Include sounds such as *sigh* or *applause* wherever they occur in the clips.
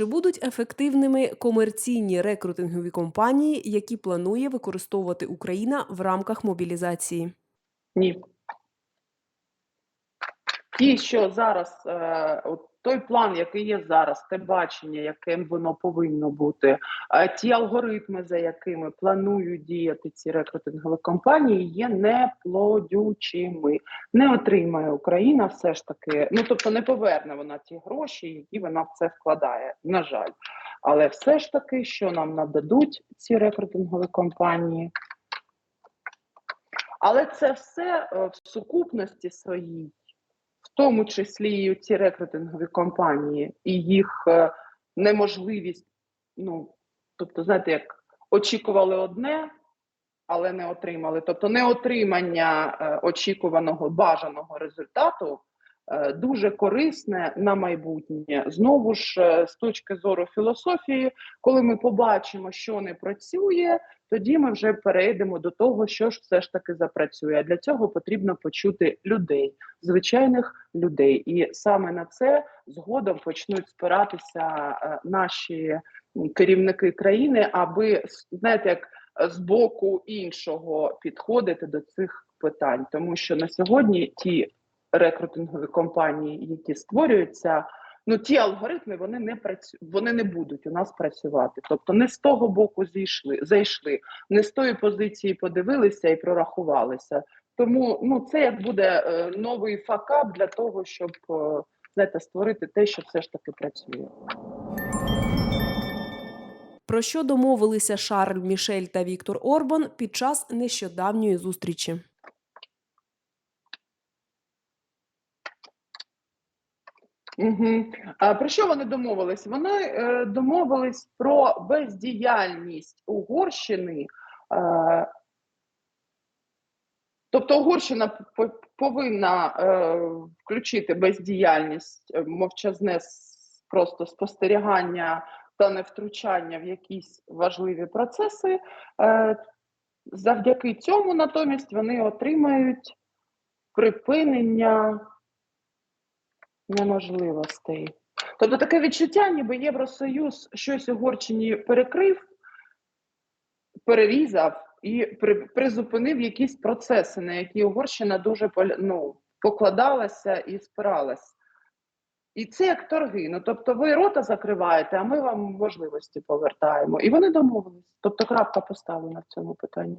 Чи будуть ефективними комерційні рекрутингові компанії, які планує використовувати Україна в рамках мобілізації? Ні. Ті, що зараз, е, от той план, який є зараз, те бачення, яким воно повинно бути, е, ті алгоритми, за якими планують діяти ці рекрутингові компанії, є неплодючими. Не отримає Україна все ж таки, ну тобто не поверне вона ті гроші, які вона в це вкладає. На жаль, але все ж таки, що нам нададуть ці рекрутингові компанії. Але це все е, в сукупності своїй, тому числі і ці рекрутингові компанії, і їх е, неможливість, ну тобто, знаєте, як очікували одне, але не отримали. Тобто, неотримання е, очікуваного бажаного результату е, дуже корисне на майбутнє. Знову ж, з точки зору філософії, коли ми побачимо, що не працює, тоді ми вже перейдемо до того, що ж все ж таки запрацює. Для цього потрібно почути людей, звичайних людей, і саме на це згодом почнуть спиратися е, наші керівники країни, аби знаєте, як е, з боку іншого підходити до цих питань, тому що на сьогодні ті рекрутингові компанії, які створюються. Ну, ті алгоритми вони не працю... вони не будуть у нас працювати. Тобто не з того боку зійшли, зайшли, не з тої позиції подивилися і прорахувалися. Тому ну це як буде е, новий факап для того, щоб е, знаєте, створити те, що все ж таки працює. Про що домовилися Шарль Мішель та Віктор Орбан під час нещодавньої зустрічі? Угу. А про що вони домовились? Вони е, домовились про бездіяльність Угорщини. Е, тобто Угорщина повинна е, включити бездіяльність, е, мовчазне просто спостерігання та невтручання в якісь важливі процеси. Е, завдяки цьому, натомість, вони отримають припинення неможливостей. Тобто таке відчуття, ніби Євросоюз щось Угорщині перекрив, перерізав і при, призупинив якісь процеси, на які Угорщина дуже ну, покладалася і спиралась. І це як торги. Ну, тобто ви рота закриваєте, а ми вам можливості повертаємо. І вони домовились. Тобто крапка поставлена в цьому питанні.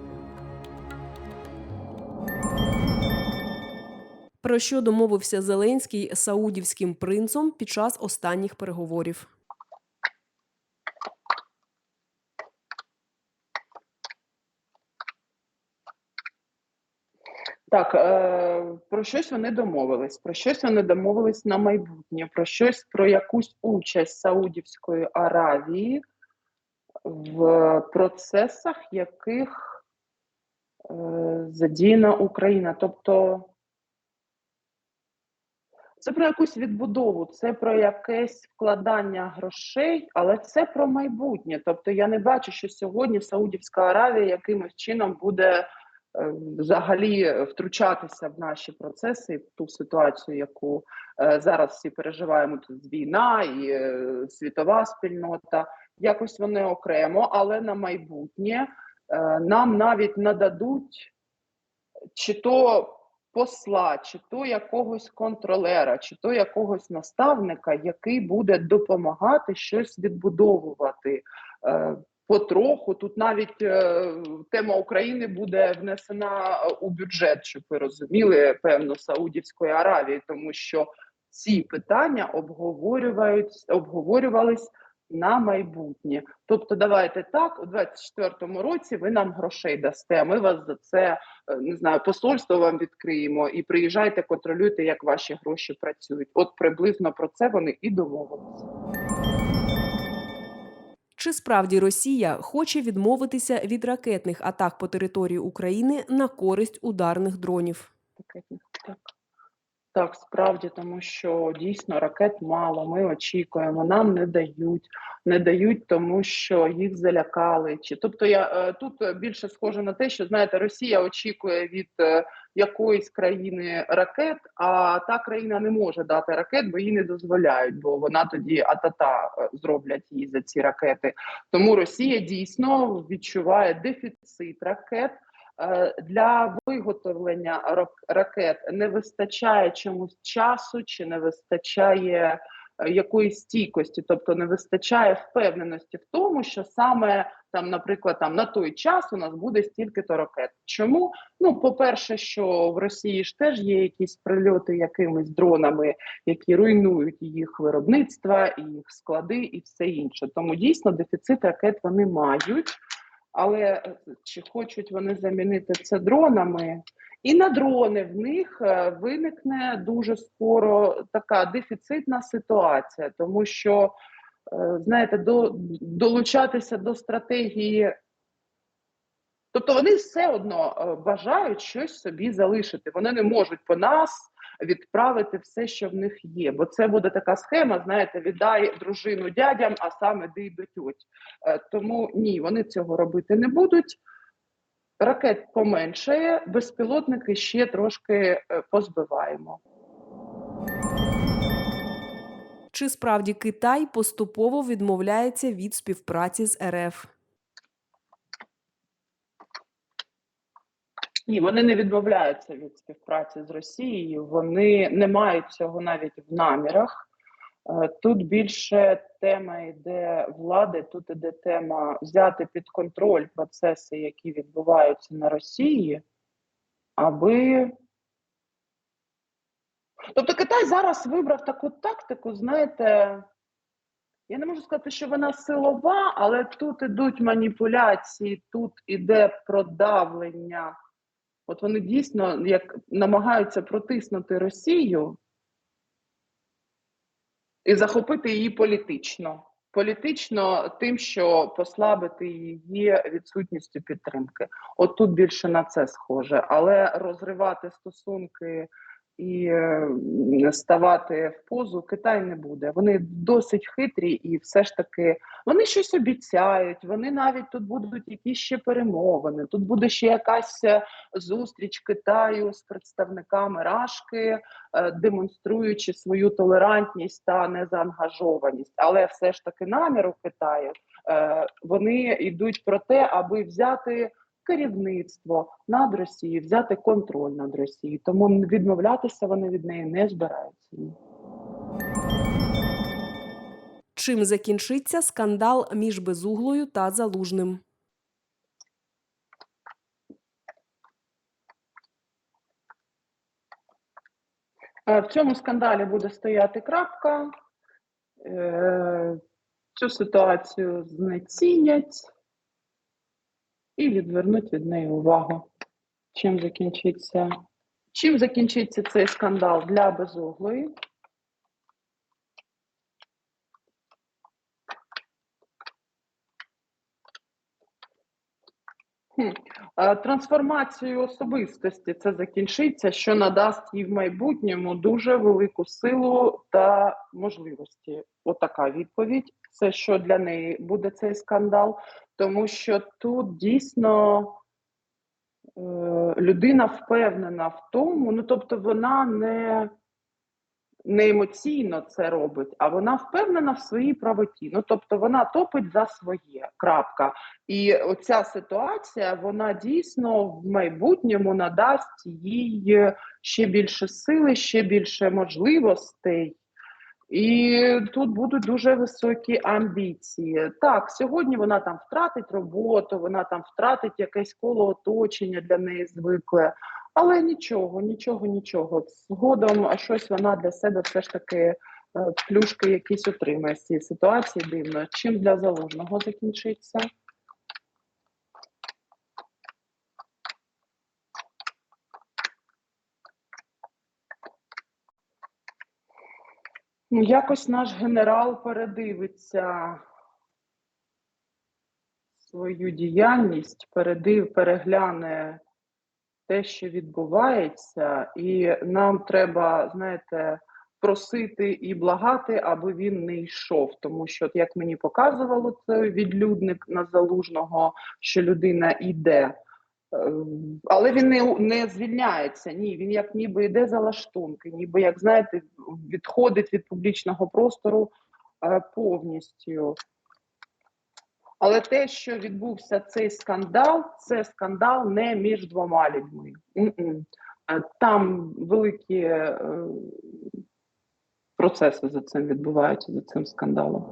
Про що домовився Зеленський з саудівським принцом під час останніх переговорів? Так, е, про щось вони домовились, про щось вони домовились на майбутнє, про щось про якусь участь Саудівської Аравії в процесах, яких е, задіяна Україна. Тобто це про якусь відбудову, це про якесь вкладання грошей, але це про майбутнє. Тобто я не бачу, що сьогодні Саудівська Аравія якимось чином буде е, взагалі втручатися в наші процеси, в ту ситуацію, яку е, зараз всі переживаємо. Тут війна і е, світова спільнота. Якось вони окремо, але на майбутнє нам навіть нададуть чи то посла, чи то якогось контролера, чи то якогось наставника, який буде допомагати щось відбудовувати. Е, Потроху тут навіть е, тема України буде внесена у бюджет, щоб ви розуміли, певно, Саудівської Аравії, тому що ці питання обговорювались на майбутнє. Тобто, давайте так, у 24-му році ви нам грошей дасте. Ми вас за це е, не знаю, посольство вам відкриємо і приїжджайте, контролюйте, як ваші гроші працюють. От приблизно про це вони і домовилися. Чи справді Росія хоче відмовитися від ракетних атак по території України на користь ударних дронів? Ракетних так. Так, справді, тому що дійсно ракет мало. Ми очікуємо, нам не дають, не дають, тому що їх залякали. Чи тобто я е, тут більше схоже на те, що знаєте, Росія очікує від е, якоїсь країни ракет, а та країна не може дати ракет, бо їй не дозволяють, бо вона тоді атата е, зроблять їй за ці ракети. Тому Росія дійсно відчуває дефіцит ракет. Е, Для виготовлення рак- ракет не вистачає чомусь часу, чи не вистачає е, якоїсь стійкості, тобто не вистачає впевненості в тому, що саме там, наприклад, там на той час у нас буде стільки-то ракет. Чому? Ну, по-перше, що в Росії ж теж є якісь прильоти якимись дронами, які руйнують їх виробництва, їх склади, і все інше. Тому дійсно дефіцит ракет вони мають. Але е, чи хочуть вони замінити це дронами? І на дрони в них е, виникне дуже скоро така дефіцитна ситуація, тому що е, знаєте, до, долучатися до стратегії. Тобто вони все одно бажають щось собі залишити. Вони не можуть по нас відправити все, що в них є. Бо це буде така схема: знаєте, віддай дружину дядям, а сам іди до тьоть. Е, Тому ні, вони цього робити не будуть. Ракет поменшає, безпілотники ще трошки е, позбиваємо. Чи справді Китай поступово відмовляється від співпраці з РФ? Ні, вони не відмовляються від співпраці з Росією. Вони не мають цього навіть в намірах. Е, Тут більше тема йде влади. Тут іде тема взяти під контроль процеси, які відбуваються на Росії, аби. Тобто Китай зараз вибрав таку тактику, знаєте, я не можу сказати, що вона силова, але тут ідуть маніпуляції, тут іде продавлення. От вони дійсно як намагаються протиснути Росію і захопити її політично. Політично тим, що послабити її відсутністю підтримки. От тут більше на це схоже, але розривати стосунки і е, ставати в позу Китай не буде. Вони досить хитрі, і все ж таки вони щось обіцяють. Вони навіть тут будуть якісь ще перемовини. Тут буде ще якась е, зустріч Китаю з представниками Рашки, е, демонструючи свою толерантність та незаангажованість. Але все ж таки намір у Китаю вони йдуть про те, аби взяти керівництво над Росією, взяти контроль над Росією. Тому відмовлятися вони від неї не збираються. Чим закінчиться скандал між Безуглою та Залужним? Е, В цьому скандалі буде стояти крапка. Е, Цю ситуацію знецінять і відвернуть від неї увагу. Чим закінчиться? Чим закінчиться цей скандал для безуглої? Хм. Трансформацією особистості це закінчиться, що надасть їй в майбутньому дуже велику силу та можливості. Отака відповідь. Це що для неї буде цей скандал, тому що тут дійсно е, людина впевнена в тому, ну тобто вона не, не емоційно це робить, а вона впевнена в своїй правоті. Ну тобто вона топить за своє. Крапка. І оця ситуація вона дійсно в майбутньому надасть їй ще більше сили, ще більше можливостей. І тут будуть дуже високі амбіції. Так, сьогодні вона там втратить роботу, вона там втратить якесь коло оточення для неї звикле, але нічого, нічого, нічого. Згодом щось вона для себе все ж таки е, плюшки якісь отримає з цієї ситуації. Дивно. Чим для залужного закінчиться? Ну, якось наш генерал передивиться свою діяльність, передив, перегляне те, що відбувається, і нам треба, знаєте, просити і благати, аби він не йшов. Тому що, як мені показувало це відлюдник на залужного, що людина йде. Е, Але він не, не звільняється. Ні, він як ніби йде за лаштунки, ніби як знаєте, відходить від публічного простору е, повністю. Але те, що відбувся цей скандал, це скандал не між двома людьми. Е, Там великі процеси за цим відбуваються, за цим скандалом.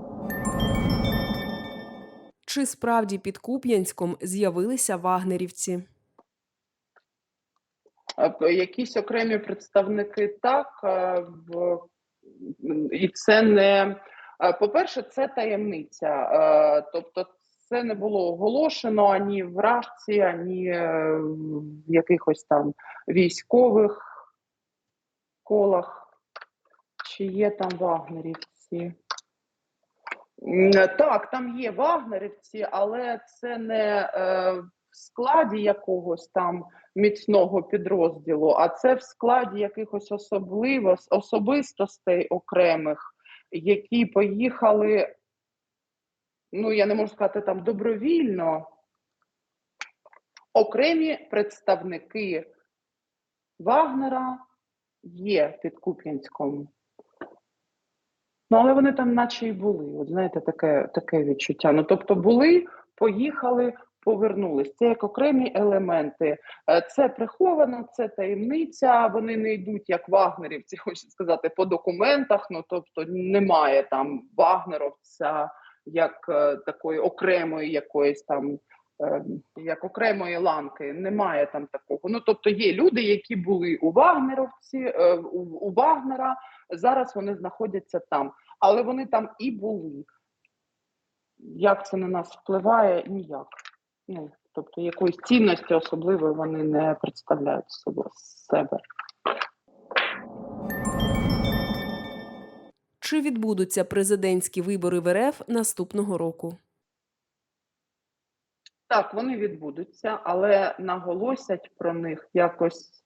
Чи справді під Куп'янськом з'явилися вагнерівці? Е, Якісь окремі представники так, е, і це не е, по-перше, це таємниця. Тобто, це не було оголошено ані в Рашці, ані в якихось там військових колах. Чи є там вагнерівці? Так, там є вагнерівці, але це не е, в складі якогось там міцного підрозділу, а це в складі якихось особливо особистостей окремих, які поїхали, ну я не можу сказати там добровільно, окремі представники Вагнера є під Куп'янськом. Ну, але вони там, наче й були. От знаєте, таке, таке відчуття. Ну, тобто, були, поїхали, повернулись. Це як окремі елементи. Е, Це приховано, це таємниця. Вони не йдуть як вагнерівці, *laughs* хочу сказати, по документах. Ну тобто немає там вагнеровця як е, такої окремої якоїсь там. е, Як окремої ланки, немає там такого. Ну тобто є люди, які були у Вагнеровці, у Вагнера. Зараз вони знаходяться там, але вони там і були. Як це на нас впливає? Ніяк. Ну, тобто якоїсь цінності особливої вони не представляють себе. Чи відбудуться президентські вибори в РФ наступного року? Так, вони відбудуться, але наголосять про них якось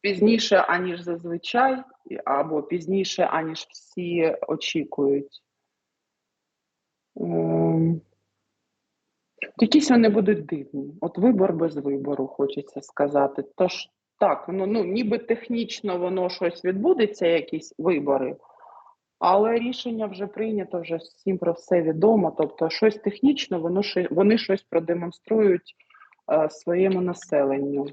пізніше, аніж зазвичай, або пізніше, аніж всі очікують. Ем, Якісь вони будуть дивні. От вибор без вибору, хочеться сказати. Тож так, воно ну ніби технічно воно щось відбудеться, якісь вибори, але рішення вже прийнято, вже всім про все відомо. Тобто, щось технічно, воно вони щось продемонструють е, своєму населенню.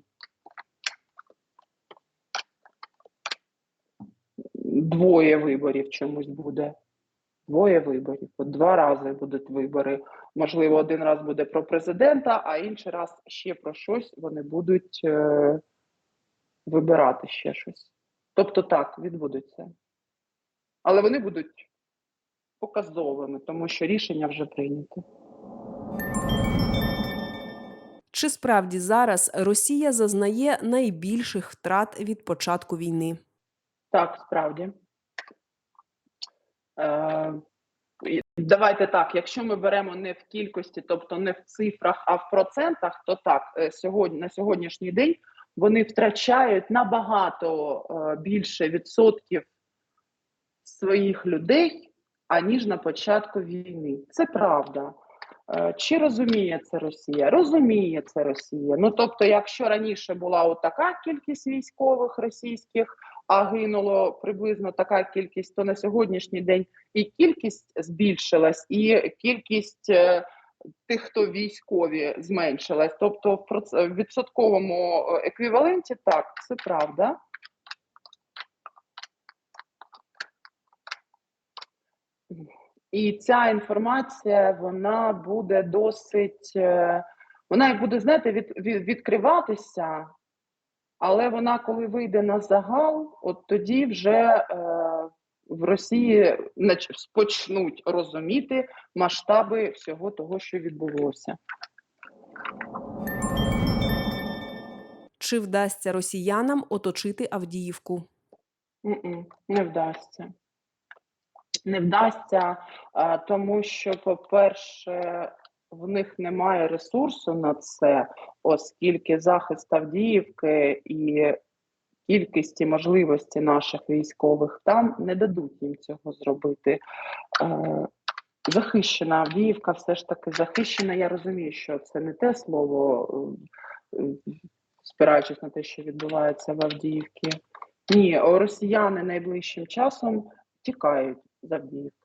Двоє виборів чомусь буде. Двоє виборів. От два рази будуть вибори. Можливо, один раз буде про президента, а інший раз ще про щось вони будуть е, вибирати ще щось. Тобто так, відбудуться. Але вони будуть показовими, тому що рішення вже прийнято. Чи справді зараз Росія зазнає найбільших втрат від початку війни? Так, справді. Е, давайте так, якщо ми беремо не в кількості, тобто не в цифрах, а в процентах, то так, е, сьогодні, на сьогоднішній день вони втрачають набагато е, більше відсотків своїх людей, аніж на початку війни. Це правда. Чи розуміє це Росія? Розуміє це Росія. Ну тобто, якщо раніше була от така кількість військових російських, а гинуло приблизно така кількість, то на сьогоднішній день і кількість збільшилась, і кількість е, тих, хто військові, зменшилась. Тобто, в відсотковому е, еквіваленті так, це правда. І ця інформація вона буде досить, е, вона як буде, знаєте, від, від, відкриватися, але вона, коли вийде на загал, от тоді вже е, в Росії нач- почнуть розуміти масштаби всього того, що відбулося. Чи вдасться росіянам оточити Авдіївку? Не вдасться. Не вдасться, тому що, по-перше, в них немає ресурсу на це, оскільки захист Авдіївки і кількість можливості наших військових там не дадуть їм цього зробити. Е, захищена Авдіївка все ж таки захищена. Я розумію, що це не те слово, е, спираючись на те, що відбувається в Авдіївці. Ні, росіяни найближчим часом тікають з Авдіївки.